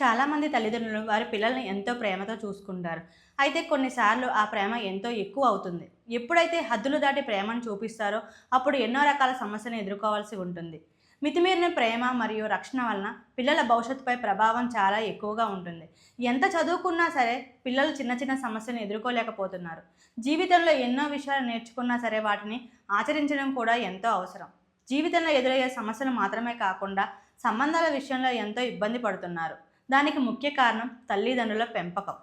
చాలామంది తల్లిదండ్రులు వారి పిల్లల్ని ఎంతో ప్రేమతో చూసుకుంటారు. అయితే కొన్నిసార్లు ఆ ప్రేమ ఎంతో ఎక్కువ అవుతుంది. ఎప్పుడైతే హద్దులు దాటి ప్రేమను చూపిస్తారో అప్పుడు ఎన్నో రకాల సమస్యలను ఎదుర్కోవాల్సి ఉంటుంది. మితిమీరిన ప్రేమ మరియు రక్షణ వలన పిల్లల భవిష్యత్తుపై ప్రభావం చాలా ఎక్కువగా ఉంటుంది. ఎంత చదువుకున్నా సరే పిల్లలు చిన్న చిన్న సమస్యలను ఎదుర్కోలేకపోతున్నారు. జీవితంలో ఎన్నో విషయాలు నేర్చుకున్నా సరే వాటిని ఆచరించడం కూడా ఎంతో అవసరం. జీవితంలో ఎదురయ్యే సమస్యలు మాత్రమే కాకుండా సంబంధాల విషయంలో ఎంతో ఇబ్బంది పడుతున్నారు. దానికి ముఖ్య కారణం తల్లిదండ్రుల పెంపకం.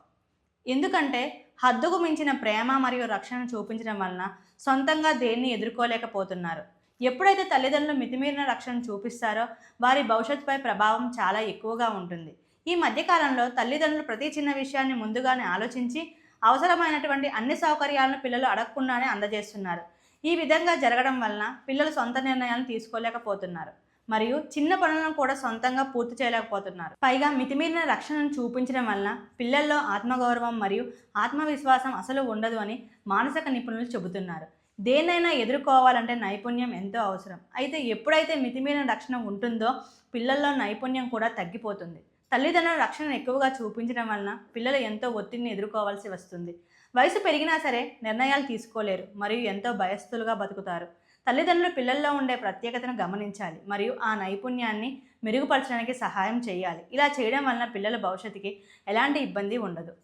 ఎందుకంటే హద్దుకు మించిన ప్రేమ మరియు రక్షణ చూపించడం వలన సొంతంగా దేన్ని ఎదుర్కోలేకపోతున్నారు. ఎప్పుడైతే తల్లిదండ్రులు మితిమీరిన రక్షణ చూపిస్తారో వారి భవిష్యత్తుపై ప్రభావం చాలా ఎక్కువగా ఉంటుంది. ఈ మధ్యకాలంలో తల్లిదండ్రులు ప్రతి చిన్న విషయాన్ని ముందుగానే ఆలోచించి అవసరమైనటువంటి అన్ని సౌకర్యాలను పిల్లలు అడగకుండానే అందజేస్తున్నారు. ఈ విధంగా జరగడం వలన పిల్లలు సొంత నిర్ణయాలను తీసుకోలేకపోతున్నారు. మరియు చిన్న పనులను కూడా సొంతంగా పూర్తి చేయలేకపోతున్నారు. పైగా మితిమీరిన రక్షణను చూపించడం వలన పిల్లల్లో ఆత్మగౌరవం మరియు ఆత్మవిశ్వాసం అసలు ఉండదు అని మానసిక నిపుణులు చెబుతున్నారు. దేన్నైనా ఎదుర్కోవాలంటే నైపుణ్యం ఎంతో అవసరం. అయితే ఎప్పుడైతే మితిమీరిన రక్షణ ఉంటుందో పిల్లల్లో నైపుణ్యం కూడా తగ్గిపోతుంది. తల్లిదండ్రుల రక్షణ ఎక్కువగా చూపించడం వలన పిల్లలు ఎంతో ఒత్తిడిని ఎదుర్కోవాల్సి వస్తుంది. వయసు పెరిగినా సరే నిర్ణయాలు తీసుకోలేరు మరియు ఎంతో భయస్థులుగా బతుకుతారు. తల్లిదండ్రులు పిల్లల్లో ఉండే ప్రత్యేకతను గమనించాలి మరియు ఆ నైపుణ్యాన్ని మెరుగుపరచడానికి సహాయం చేయాలి. ఇలా చేయడం వలన పిల్లల భవిష్యత్తుకి ఎలాంటి ఇబ్బంది ఉండదు.